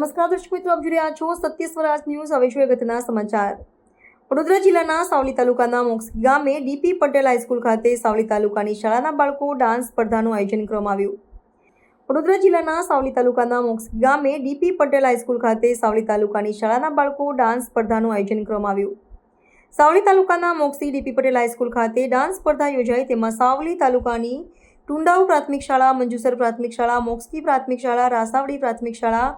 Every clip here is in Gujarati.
નમસ્કાર દર્શક, મિત્રો, આપ જોઈ છો સત્ય સ્વરાજ ન્યૂઝ, હવે જોઈએ અગત્યના સમાચાર. વડોદરા જિલ્લાના સાવલી તાલુકાના મોક્ષી ગામે ડીપી પટેલ હાઈસ્કૂલ ખાતે સાવલી તાલુકાની શાળાના બાળકો ડાન્સ સ્પર્ધાનું આયોજન કરવામાં આવ્યું. વડોદરા જિલ્લાના સાવલી તાલુકાના મોક્ષી ગામે ડીપી પટેલ હાઈસ્કૂલ ખાતે સાવલી તાલુકાની શાળાના બાળકો ડાન્સ સ્પર્ધાનું આયોજન કરવામાં આવ્યું. સાવલી તાલુકાના Mokshi DP Patel high school ખાતે ડાન્સ સ્પર્ધા યોજાઈ, તેમાં સાવલી તાલુકાની ટુંડાઉ પ્રાથમિક શાળા, મંજુસર પ્રાથમિક શાળા, મોક્ષી પ્રાથમિક શાળા, રાસાવડી પ્રાથમિક શાળા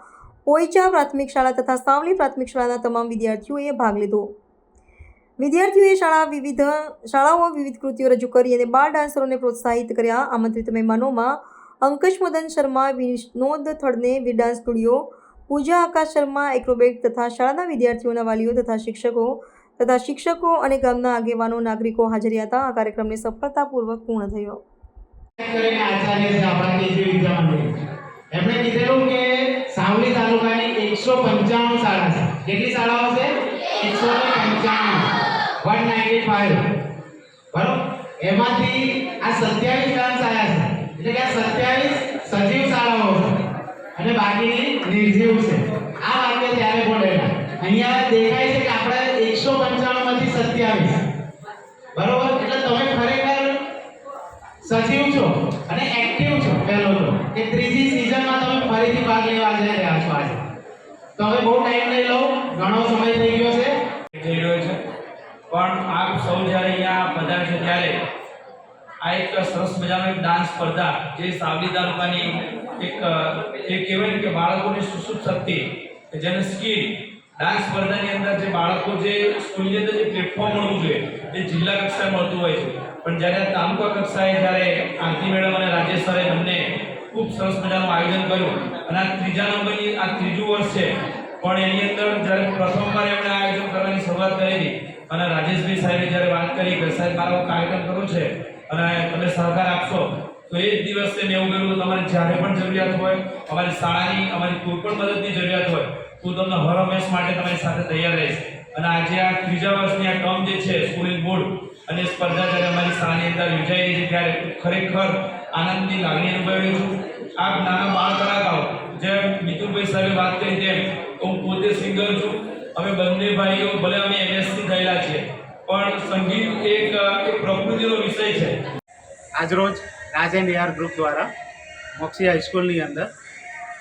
પોઈચા પ્રાથમિક શાળા તથા સાવલી પ્રાથમિક શાળાના તમામ વિદ્યાર્થીઓએ ભાગ લીધો. વિદ્યાર્થીઓએ શાળા વિવિધ શાળાઓ વિવિધ કૃતિઓ રજૂ કરી અને બાળ ડાન્સરોને પ્રોત્સાહિત કર્યા. આમંત્રિત મહેમાનોમાં Ankush Madan Sharma, Vinod થડને V dance studio, Pooja Akash Sharma, acrobat તથા શાળાના વિદ્યાર્થીઓના વાલીઓ તથા શિક્ષકો તથા શિક્ષકો અને ગામના આગેવાનો, નાગરિકો હાજરી હતા. આ કાર્યક્રમને સફળતાપૂર્વક પૂર્ણ થયો. એમણે કીધેલું કે સાવલી તાલુકાની એકસો પંચાણું શાળા છે. કેટલી શાળાઓ છે? એકસો પંચાણું. વન નાઇન્ટી ફાઈવ બરોબર? એમાંથી આ સત્યાવીસ ડાન્સ શાળા છે. એટલે કે આ સત્યાવીસ સજીવ શાળાઓ છે. અને બાકીની નિર્જીવ છે આ વાક્ય ત્યારે બોલેલા અહીંયા દેખાય છે કે આપણે એકસો પંચાણું માંથી સત્યાવીસ બરોબર એટલે તમે ખરેખર સજીવ છો અને એક્ટિવ છો પહેલો તો કે ત્રીજી સિઝનમાં તમે ફરીથી ભાગ લેવા જઈ રહ્યા છો આજે તો હવે બહુ ટાઈમ લઈ લો. ઘણો સમય થઈ ગયો છે. થઈ રહ્યો છે. પણ આપ સૌ જ્યારે અહીંયા છે ત્યારે આ એક સરસ મજાનો એક ડાન્સ સ્પર્ધા જે સાવલી તાલુકાની એક એ કહેવાય કે બાળકોની સુસુપ્ત શક્તિ કે જેને સ્કિલ ડાન્સ સ્પર્ધાની અંદર જે બાળકો જે સ્કૂલની અંદર જે પ્લેટફોર્મ મળવું જોઈએ એ જિલ્લા કક્ષાએ મળતું હોય છે. પણ જ્યારે તાલુકા કક્ષાએ જ્યારે આરતી મેડમ અને રાજેશ સરે અમને ખૂબ સરસ મજાનું આયોજન કર્યું. અને આ ત્રીજા નંબરની, આ ત્રીજું વર્ષ છે. પણ એની અંદર જ્યારે પ્રથમવાર એમણે આયોજન કરવાની શરૂઆત કરી હતી અને રાજેશભાઈ સાહેબે જ્યારે વાત કરી કે સાહેબ, મારો કાર્યક્રમ કરવો છે, અને તમે સહકાર આપશો, તો એ જ દિવસે મેં એવું કર્યું તમારે જ્યારે પણ જરૂરિયાત હોય, અમારી શાળાની અમારી કોઈ પણ મદદની જરૂરિયાત હોય હું તમને હર હંમેશ માટે તમારી સાથે તૈયાર રહીશ. અને આજે આ ત્રીજા વર્ષની આ ટર્મ જે છે, સ્કૂલિંગ બોર્ડ, અને સ્પર્ધા જ્યારે અમારી શાળાની અંદર યોજાઈ રહી છે, ત્યારે ખરેખર આનંદની લાગણી અનુભવી છું આપ નાના બાળ કલાકારો જેમ મિતુલભાઈ સાહેબે વાત કરી તેમ, હું પોતે સિંગર છું. અમે બંને ભાઈઓ, ભલે અમે એમએસસી થયેલા છીએ, પણ સંગીત એક પ્રકૃતિનો વિષય છે. આજરોજ રાજેન્દ્ર એઆર ગ્રુપ દ્વારા મોક્ષી હાઈસ્કૂલની અંદર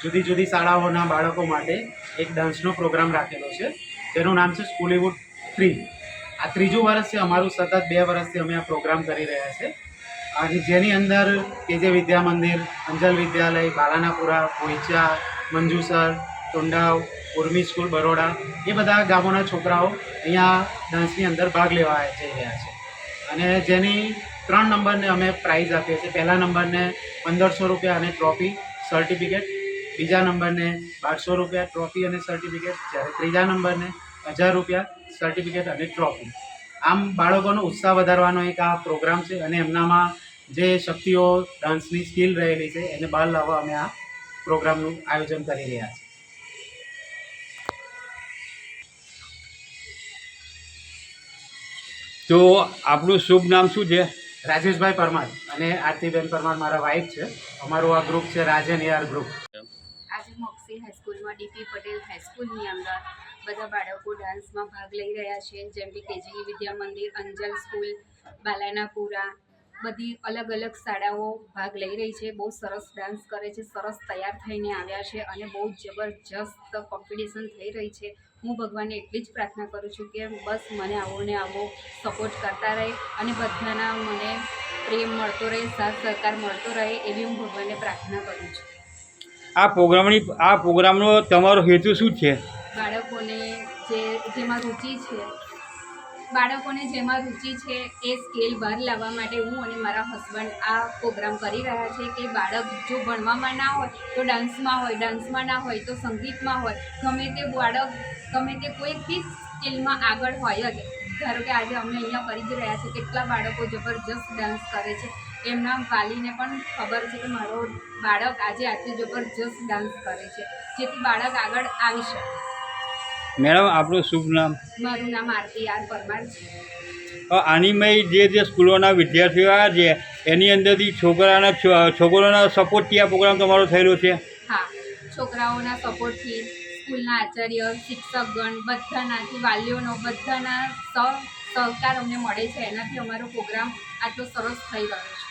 જુદી જુદી શાળાઓના બાળકો માટે એક ડાન્સનો પ્રોગ્રામ રાખેલો છે. તેનું નામ છે સ્કૂલીવુડ થ્રી. આ ત્રીજું વર્ષ છે અમારું સતત બે વર્ષથી અમે આ પ્રોગ્રામ કરી રહ્યા છે. અને જેની અંદર કેજે વિદ્યા મંદિર, અંજલ વિદ્યાલય, બાલાનાપુરા પોઈચા મંજુસર, ટુંડાવ, ઉર્મી સ્કૂલ, બરોડા, એ બધા ગામોના છોકરાઓ અહીંયા ડાન્સની અંદર ભાગ લેવા જઈ રહ્યા છે. અને જેની ત્રણ નંબરને અમે પ્રાઇઝ આપીએ છીએ. પહેલા નંબરને પંદરસો રૂપિયા અને ટ્રોફી સર્ટિફિકેટ બીજા નંબરને બારસો રૂપિયા ટ્રોફી અને સર્ટિફિકેટ જ્યારે ત્રીજા નંબરને હજાર રૂપિયા સર્ટિફિકેટ અને ટ્રોફી આમ બાળકોનો ઉત્સાહ વધારવાનો એક આ પ્રોગ્રામ છે અને એમનામાં જે શક્તિઓ ડાન્સની સ્કિલ રહેલી છે એને બહાર લાવવા અમે આ પ્રોગ્રામનું આયોજન કરી રહ્યા છીએ. તો આપણું શુભ નામ શું છે? રાજેશભાઈ પરમાર અને આરતીબેન પરમાર મારા વાઇફ છે. અમારું આ ગ્રુપ છે રાજન એઆર ગ્રુપ આજે મોક્સી હાઈસ્કૂલમાં ડીપી પટેલ હાઈસ્કૂલની અંદર બધા બાળકો ડાન્સમાં ભાગ લઈ રહ્યા છે. જેમ કે કેજી વિદ્યા મંદિર, અંજલ સ્કૂલ બાલાનાપુરા બધી અલગ અલગ શાળાઓ ભાગ લઈ રહી છે. બહુ સરસ ડાન્સ કરે છે, સરસ તૈયાર થઈને આવ્યા છે અને બહુ જબરજસ્ત કોમ્પિટિશન થઈ રહી છે. હું ભગવાનને એટલી જ પ્રાર્થના કરું છું કે બસ મને આવો ને આવો સપોર્ટ કરતા રહે અને બધાના મને પ્રેમ મળતો રહે, સાથ સહકાર મળતો રહે એવી હું ભગવાનને પ્રાર્થના કરું છું. આ પ્રોગ્રામની આ પ્રોગ્રામનો તમારો હેતુ શું છે? બાળકોને જે જેમાં રુચિ છે, બાળકોને જેમાં રુચિ છે એ સ્કેલ બહાર લાવવા માટે હું અને મારા હસબન્ડ આ પ્રોગ્રામ કરી રહ્યા છે કે બાળક જો ભણવામાં ના હોય, તો ડાન્સમાં હોય, ડાન્સમાં ના હોય, તો સંગીતમાં હોય, ગમે તે બાળક, ગમે તે કોઈ બી સ્કિલમાં આગળ હોય જ. ધારો કે આજે અમે અહીંયા કરી જ રહ્યા છે કેટલા બાળકો જબરજસ્ત ડાન્સ કરે છે. એમના વાલીને પણ ખબર છે કે મારો બાળક આજે આટલી જબરજસ્ત ડાન્સ કરે છે. જેથી બાળક આગળ આવી શકે. મેડમ આપણું શુભ નામ? મારું નામ આરતી આર પરમાર છે. આનીમય જે જે સ્કૂલોના વિદ્યાર્થીઓ આવ્યા છે એની અંદરથી છોકરાના છો- છોકરોના સપોર્ટથી આ પ્રોગ્રામ તમારો થયેલો છે? હા છોકરાઓના સપોર્ટથી સ્કૂલના આચાર્ય શિક્ષકગણ બધાનાથી વાલીઓનો બધાના સહ સહકાર અમને મળે છે. એનાથી અમારો પ્રોગ્રામ આટલો સરસ થઈ રહ્યો છે.